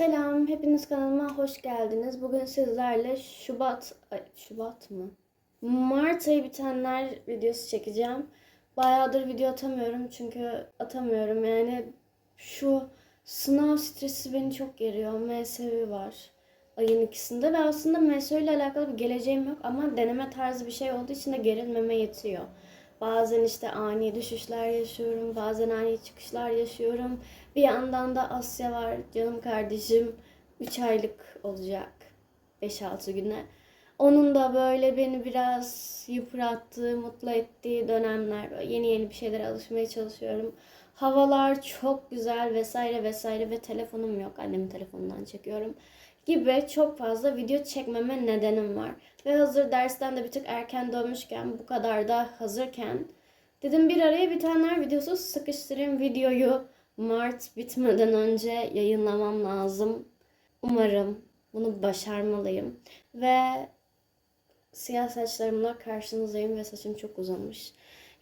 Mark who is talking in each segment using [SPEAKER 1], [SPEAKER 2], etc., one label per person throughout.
[SPEAKER 1] Selam, hepiniz kanalıma hoş geldiniz. Bugün sizlerle Şubat, ay, Şubat mı? Mart ayı bitenler videosu çekeceğim. Bayağıdır video atamıyorum çünkü atamıyorum. Yani şu sınav stresi beni çok geriyor. MSV var ayın ikisinde ve aslında MSV ile alakalı bir geleceğim yok ama deneme tarzı bir şey olduğu için de gerilmeme yetiyor. Bazen işte ani düşüşler yaşıyorum, bazen ani çıkışlar yaşıyorum. Bir yandan da Asya var, canım kardeşim. 3 aylık olacak, 5-6 güne. Onun da böyle beni biraz yıprattığı, mutlu ettiği dönemler. Böyle yeni yeni bir şeylere alışmaya çalışıyorum. Havalar çok güzel vesaire vesaire ve telefonum yok. Annemin telefonundan çekiyorum gibi çok fazla video çekmeme nedenim var. Ve hazır dersten de bir tık erken dönmüşken bu kadar da hazırken dedim bir araya bitenler videosu sıkıştırayım videoyu Mart bitmeden önce yayınlamam lazım. Umarım bunu başarmalıyım. Ve siyah saçlarımla karşınızdayım ve saçım çok uzamış.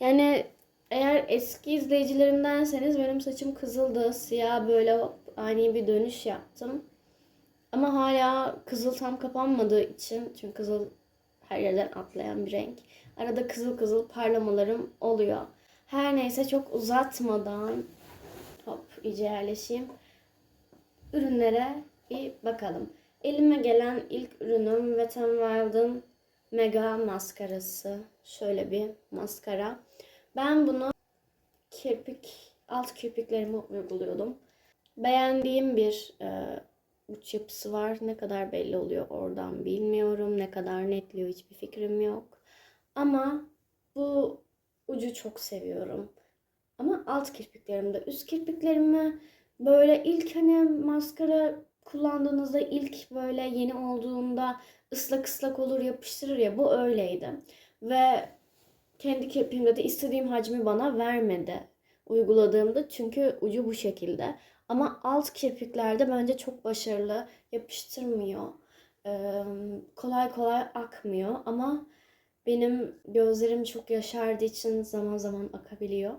[SPEAKER 1] Yani eğer eski izleyicilerimdenseniz benim saçım kızıldı. Siyah böyle ani bir dönüş yaptım. Ama hala kızıl tam kapanmadığı için çünkü kızıl her yerden atlayan bir renk. Arada kızıl kızıl parlamalarım oluyor. Her neyse çok uzatmadan hop iyice yerleşeyim. Ürünlere bir bakalım. Elime gelen ilk ürünüm Wet n Wild'ın Mega maskarası. Şöyle bir maskara. Ben bunu kirpik, alt kirpiklerime uyguluyordum. Beğendiğim bir e, uç yapısı var. Ne kadar belli oluyor oradan bilmiyorum. Ne kadar netliyor hiçbir fikrim yok. Ama bu ucu çok seviyorum. Ama alt kirpiklerimde. Üst kirpiklerimi böyle ilk hani maskara kullandığınızda ilk böyle yeni olduğunda ıslak ıslak olur yapıştırır ya bu öyleydi. Ve kendi kirpiğimde de istediğim hacmi bana vermedi uyguladığımda çünkü ucu bu şekilde. Ama alt kirpiklerde bence çok başarılı yapıştırmıyor. Ee, kolay kolay akmıyor ama benim gözlerim çok yaşardığı için zaman zaman akabiliyor.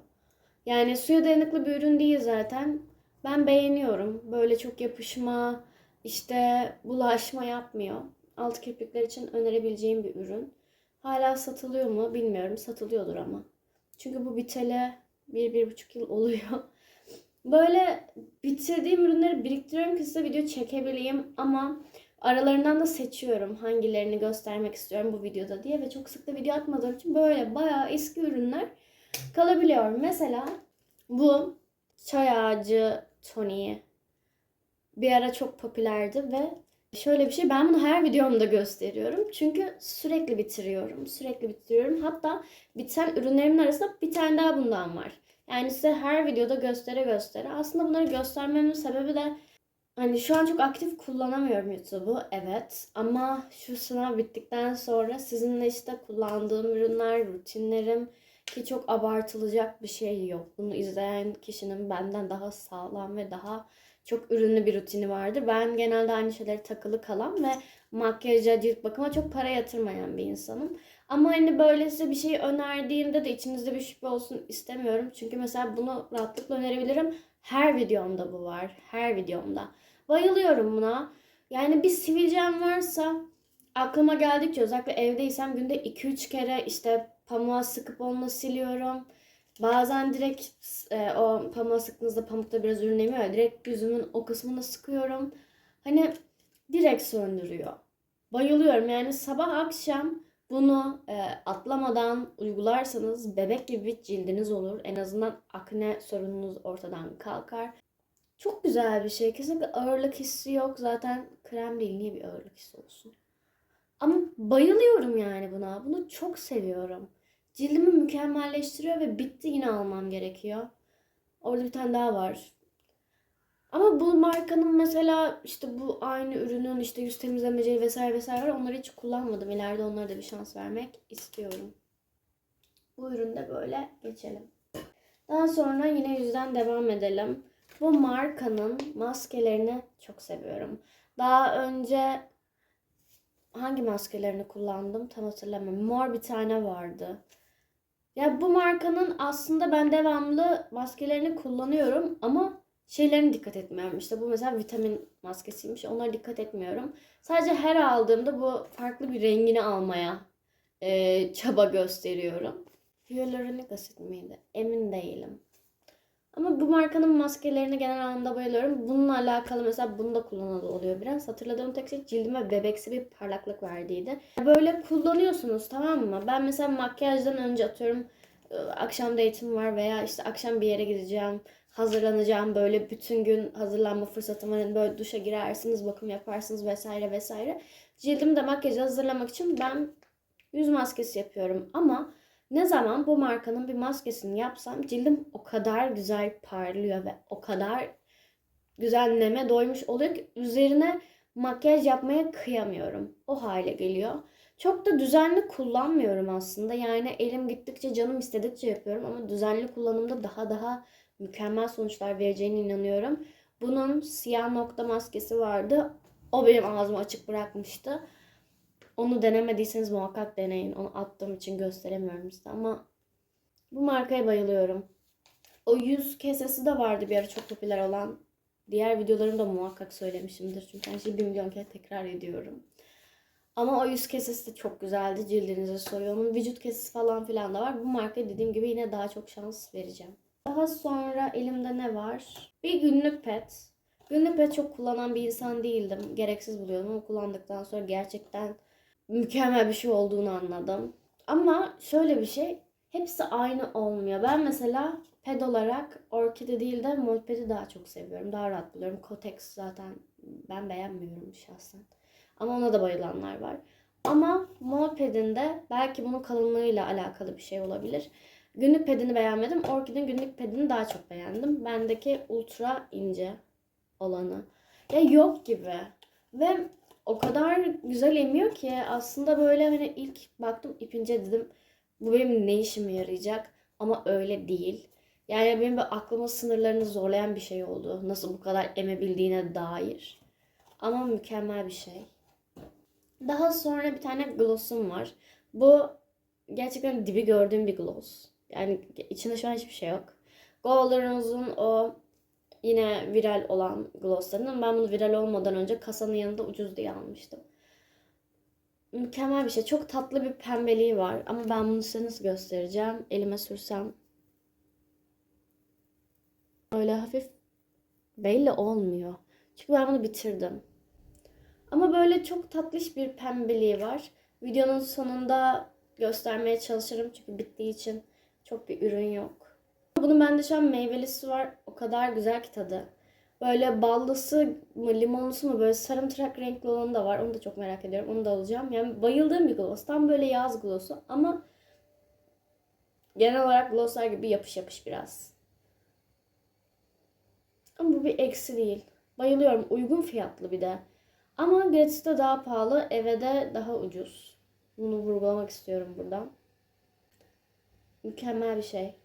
[SPEAKER 1] Yani suya dayanıklı bir ürün değil zaten. Ben beğeniyorum. Böyle çok yapışma, işte bulaşma yapmıyor. Alt kirpikler için önerebileceğim bir ürün. Hala satılıyor mu bilmiyorum. Satılıyordur ama. Çünkü bu biteli bir, bir buçuk yıl oluyor. Böyle bitirdiğim ürünleri biriktiriyorum ki size video çekebileyim ama aralarından da seçiyorum hangilerini göstermek istiyorum bu videoda diye ve çok sık da video atmadığım için böyle bayağı eski ürünler kalabiliyor. Mesela bu çay ağacı toniği bir ara çok popülerdi ve şöyle bir şey ben bunu her videomda gösteriyorum. Çünkü sürekli bitiriyorum. Sürekli bitiriyorum. Hatta biten ürünlerimin arasında bir tane daha bundan var. Yani size her videoda göstere göstere. Aslında bunları göstermemin sebebi de hani şu an çok aktif kullanamıyorum YouTube'u. Evet. Ama şu sınav bittikten sonra sizinle işte kullandığım ürünler, rutinlerim ki çok abartılacak bir şey yok. Bunu izleyen kişinin benden daha sağlam ve daha çok ürünlü bir rutini vardır. Ben genelde aynı şeyleri takılı kalan ve makyaja, cilt bakıma çok para yatırmayan bir insanım. Ama hani böyle size bir şey önerdiğimde de içinizde bir şüphe olsun istemiyorum. Çünkü mesela bunu rahatlıkla önerebilirim. Her videomda bu var. Her videomda. Bayılıyorum buna. Yani bir sivilcem varsa aklıma geldikçe özellikle evdeysem günde 2-3 kere işte pamuğa sıkıp onunla siliyorum. Bazen direkt e, o pamuğa sıktığınızda pamukta biraz ürünlemiyor ya. Direkt yüzümün o kısmını sıkıyorum. Hani direkt söndürüyor. Bayılıyorum yani sabah akşam bunu e, atlamadan uygularsanız bebek gibi bir cildiniz olur. En azından akne sorununuz ortadan kalkar. Çok güzel bir şey. Kesinlikle ağırlık hissi yok. Zaten krem değil. Niye bir ağırlık hissi olsun? Ama bayılıyorum yani buna. Bunu çok seviyorum. Cildimi mükemmelleştiriyor ve bitti yine almam gerekiyor. Orada bir tane daha var. Ama bu markanın mesela işte bu aynı ürünün işte yüz temizlemeci vesaire vesaire var. Onları hiç kullanmadım. İleride onlara da bir şans vermek istiyorum. Bu üründe böyle geçelim. Daha sonra yine yüzden devam edelim. Bu markanın maskelerini çok seviyorum. Daha önce hangi maskelerini kullandım tam hatırlamıyorum. Mor bir tane vardı. Ya bu markanın aslında ben devamlı maskelerini kullanıyorum ama şeylerine dikkat etmiyorum. İşte bu mesela vitamin maskesiymiş. Onlara dikkat etmiyorum. Sadece her aldığımda bu farklı bir rengini almaya e, çaba gösteriyorum. Hyaluronik asit miydi? Emin değilim. Ama bu markanın maskelerine genel anlamda bayılıyorum. Bununla alakalı mesela bunu da kullanan oluyor biraz. Hatırladığım tek şey cildime bebeksi bir parlaklık verdiydi. Böyle kullanıyorsunuz tamam mı? Ben mesela makyajdan önce atıyorum e, akşam date'im var veya işte akşam bir yere gideceğim. Hazırlanacağım böyle bütün gün hazırlanma fırsatım var. Hani böyle duşa girersiniz, bakım yaparsınız vesaire vesaire. Cildimi de makyajı hazırlamak için ben yüz maskesi yapıyorum. Ama ne zaman bu markanın bir maskesini yapsam cildim o kadar güzel parlıyor ve o kadar güzel neme doymuş oluyor ki üzerine makyaj yapmaya kıyamıyorum. O hale geliyor. Çok da düzenli kullanmıyorum aslında. Yani elim gittikçe canım istedikçe yapıyorum ama düzenli kullanımda daha daha mükemmel sonuçlar vereceğine inanıyorum. Bunun siyah nokta maskesi vardı. O benim ağzımı açık bırakmıştı. Onu denemediyseniz muhakkak deneyin. Onu attığım için gösteremiyorum size ama bu markaya bayılıyorum. O yüz kesesi de vardı bir ara çok popüler olan. Diğer videolarımda muhakkak söylemişimdir. Çünkü her şeyi bir milyon kere tekrar ediyorum. Ama o yüz kesesi de çok güzeldi. Cildinize soruyor. Onun vücut kesesi falan filan da var. Bu markaya dediğim gibi yine daha çok şans vereceğim. Daha sonra elimde ne var? Bir günlük pet. Günlük pet çok kullanan bir insan değildim. Gereksiz buluyordum ama kullandıktan sonra gerçekten mükemmel bir şey olduğunu anladım. Ama şöyle bir şey, hepsi aynı olmuyor. Ben mesela ped olarak orkide değil de molpedi daha çok seviyorum. Daha rahat buluyorum. Kotex zaten ben beğenmiyorum şahsen. Ama ona da bayılanlar var. Ama molpedin de belki bunun kalınlığıyla alakalı bir şey olabilir. Günlük pedini beğenmedim. Orkidin günlük pedini daha çok beğendim. Bendeki ultra ince olanı. Ya yok gibi. Ve o kadar güzel emiyor ki aslında böyle hani ilk baktım ipince dedim bu benim ne işime yarayacak ama öyle değil. Yani benim böyle aklımın sınırlarını zorlayan bir şey oldu. Nasıl bu kadar emebildiğine dair. Ama mükemmel bir şey. Daha sonra bir tane glossum var. Bu gerçekten dibi gördüğüm bir gloss. Yani içinde şu an hiçbir şey yok. Golden o yine viral olan glosslarının. Ben bunu viral olmadan önce kasanın yanında ucuz diye almıştım. Mükemmel bir şey. Çok tatlı bir pembeliği var. Ama ben bunu size nasıl göstereceğim? Elime sürsem öyle hafif belli olmuyor. Çünkü ben bunu bitirdim. Ama böyle çok tatlış bir pembeliği var. Videonun sonunda göstermeye çalışırım çünkü bittiği için çok bir ürün yok. Bunun bende şu an meyvelisi var. O kadar güzel ki tadı. Böyle ballısı mı limonlusu mu böyle sarımtırak renkli olanı da var. Onu da çok merak ediyorum. Onu da alacağım. Yani bayıldığım bir gloss. Tam böyle yaz glossu ama genel olarak glosslar gibi yapış yapış biraz. Ama bu bir eksi değil. Bayılıyorum. Uygun fiyatlı bir de. Ama gratis'te daha pahalı, eve de daha ucuz. Bunu vurgulamak istiyorum buradan. Mükemmel bir şey.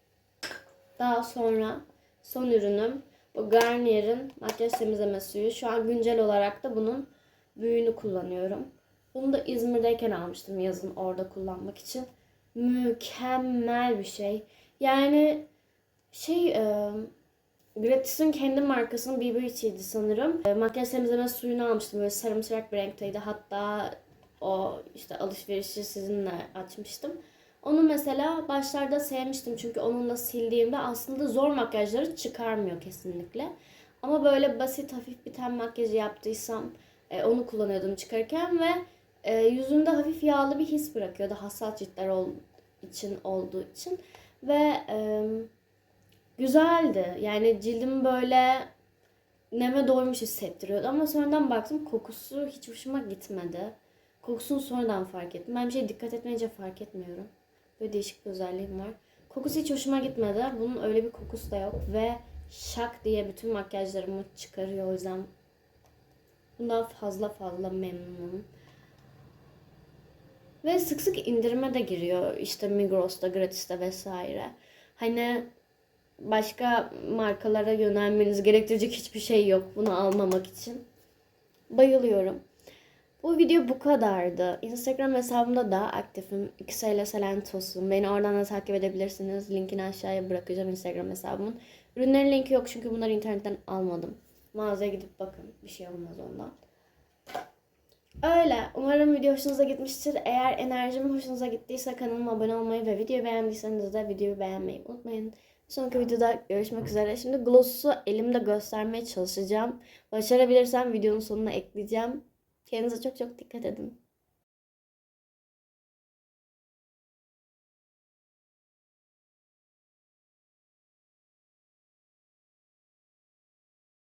[SPEAKER 1] Daha sonra son ürünüm bu Garnier'in makyaj temizleme suyu. Şu an güncel olarak da bunun büyüğünü kullanıyorum. Bunu da İzmir'deyken almıştım yazın orada kullanmak için. Mükemmel bir şey. Yani şey e, Gratis'in kendi markasının BB içiydi sanırım. E, makyaj temizleme suyunu almıştım. Böyle sarımtırak bir renkteydi. Hatta o işte alışverişi sizinle açmıştım. Onu mesela başlarda sevmiştim çünkü onunla sildiğimde aslında zor makyajları çıkarmıyor kesinlikle. Ama böyle basit hafif bir ten makyajı yaptıysam e, onu kullanıyordum çıkarken ve e, yüzümde hafif yağlı bir his bırakıyordu hassas ciltler ol, için olduğu için ve e, güzeldi. Yani cildim böyle neme doymuş hissettiriyordu ama sonradan baktım kokusu hiç hoşuma gitmedi. Kokusunu sonradan fark ettim. Ben bir şey dikkat etmeyince fark etmiyorum. Böyle değişik bir özelliğim var. Kokusu hiç hoşuma gitmedi. Bunun öyle bir kokusu da yok. Ve şak diye bütün makyajlarımı çıkarıyor. O yüzden bundan fazla fazla memnunum. Ve sık sık indirime de giriyor. İşte Migros'ta, Gratis'te vesaire. Hani başka markalara yönelmeniz gerektirecek hiçbir şey yok bunu almamak için. Bayılıyorum. Bu video bu kadardı. Instagram hesabımda daha aktifim. Xeyle Selentos'um. Beni oradan da takip edebilirsiniz. Linkini aşağıya bırakacağım Instagram hesabımın. Ürünlerin linki yok çünkü bunları internetten almadım. Mağazaya gidip bakın. Bir şey olmaz ondan. Öyle. Umarım video hoşunuza gitmiştir. Eğer enerjim hoşunuza gittiyse kanalıma abone olmayı ve videoyu beğendiyseniz de videoyu beğenmeyi unutmayın. Bir sonraki videoda görüşmek üzere. Şimdi gloss'u elimde göstermeye çalışacağım. Başarabilirsem videonun sonuna ekleyeceğim. Kendinize çok çok dikkat edin.